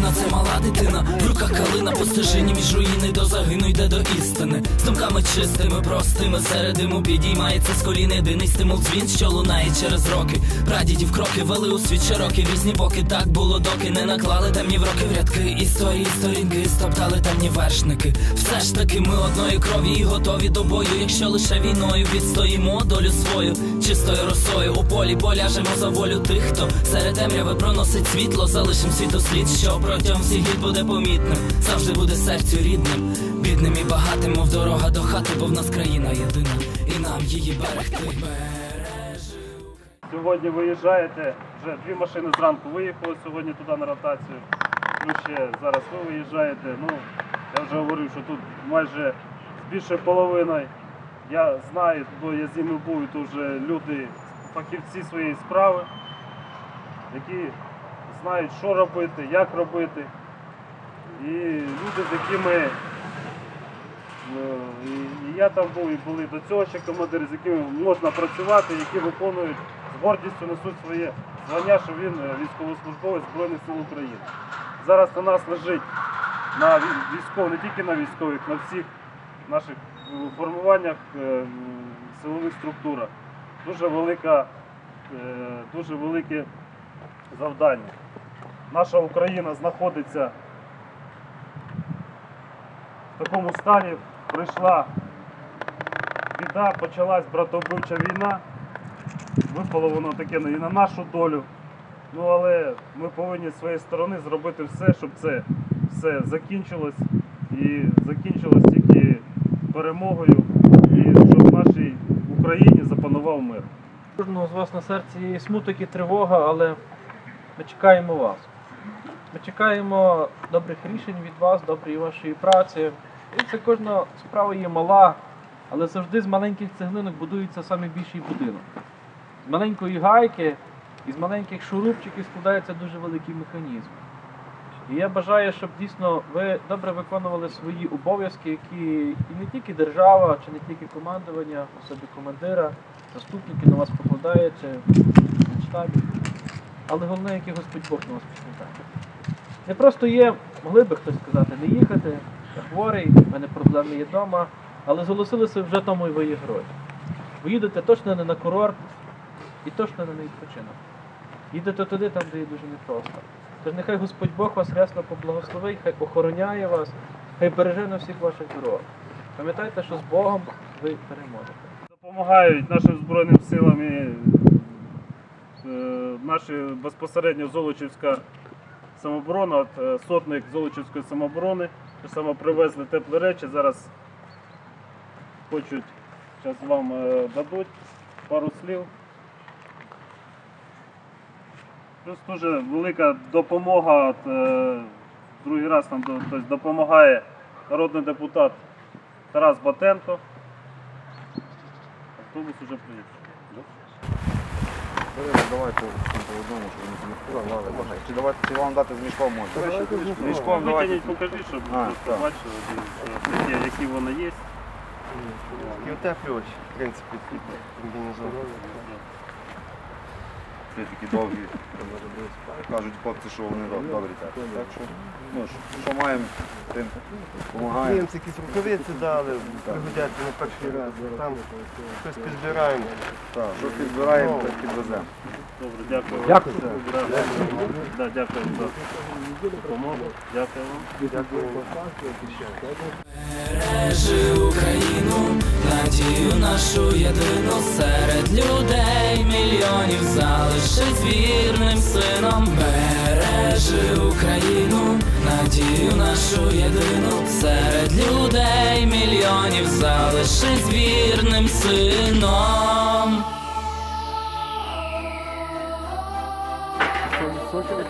це мала дитина. В руках калина по між руїни до загину йде до істини. З думками чистими, простими, серед диму підіймається з колін єдиний стимул дзвін, що лунає через роки. Прадідів кроки вели у світ широкий різні боки. Так було, доки не наклали темні в роки в рядки. Історії, сторінки, стоптали темні вершники. Все ж таки, ми одної крові і готові до бою. Якщо лише війною відстоїмо долю свою, чистою росою у полі поляжемо за волю тих, хто серед темряви проносить світло, залишим світослід, що протягом всіх літ буде помітним. Завжди буде серцю рідним, бідним і багатим, мов дорога до хати, бо в нас країна єдина, і нам її берегти. Сьогодні виїжджаєте, вже дві машини зранку виїхали сьогодні туди на ротацію. Ну ще зараз ви виїжджаєте. Ну, я вже говорив, що тут майже більше половиною. Я знаю, бо я з ними був, тут вже люди, фахівці своєї справи, які знають, що робити, як робити. І люди, з якими Ну, і, я там був, і були до цього ще командири, з якими можна працювати, які виконують з гордістю несуть своє звання, що він е, військовослужбовець Збройних сил України. Зараз на нас лежить на військових, не тільки на військових, на всіх наших е, формуваннях, е, силових структурах. Дуже велика, дуже велике завдання. Наша Україна знаходиться в такому стані прийшла біда, почалась братовбивча війна. Випало воно таке і на нашу долю. Ну але ми повинні з своєї сторони зробити все, щоб це все закінчилось і закінчилось тільки перемогою, і щоб в нашій Україні запанував мир. Кожного з вас на серці є смуток і тривога, але ми чекаємо вас. Ми чекаємо добрих рішень від вас, доброї вашої праці. І це кожна справа є мала, але завжди з маленьких цеглинок будується самий більший будинок. З маленької гайки і з маленьких шурупчиків складається дуже великий механізм. І я бажаю, щоб дійсно ви добре виконували свої обов'язки, які і не тільки держава, чи не тільки командування, особи командира, заступники на вас покладають, чи штабі. Але головне, який Господь Бог на вас покладає. Не просто є, могли би хтось сказати, не їхати, я хворий, в мене проблеми є вдома, але зголосилися вже тому і ви є герої. Ви їдете точно не на курорт і точно не на відпочинок. Їдете туди, там, де є дуже непросто. Тож нехай Господь Бог вас рясно поблагословить, хай охороняє вас, хай береже на всіх ваших дорог. Пам'ятайте, що з Богом ви переможете. Допомагають нашим Збройним силам і е, наші безпосередньо Золочівська самооборона, от, е, сотник Золочівської самооборони. Що саме привезли теплі речі. Зараз хочуть, зараз вам е, дадуть пару слів. Плюс дуже велика допомога. От, другий раз нам тобто, допомагає народний депутат Тарас Батенко. Автобус уже приїхав. Давайте по одному, щоб не помістили. Чи давайте чи вам дати з мішком можна? Мішком давайте. Витягніть, покажи, щоб А, просто так. бачили, які вони є. І утеплювач, в принципі, комбінезон. Ці такі довгі. Кажуть хлопці, що вони доб- добрі так. Так що, ну, що- що маємо, Німці якісь рукавиці дали, пригодяться на перший раз. Там щось підбираємо. Так, що підбираємо, так підвеземо. Добре, дякую. Дякую. Да, дякую за допомогу. Дякую вам. Бережи Україну, надію нашу єдину серед людей мільйонів залишись вірним сином. Бережи Україну, надію нашу єдину серед людей мільйонів залишись вірним сином. Сокер.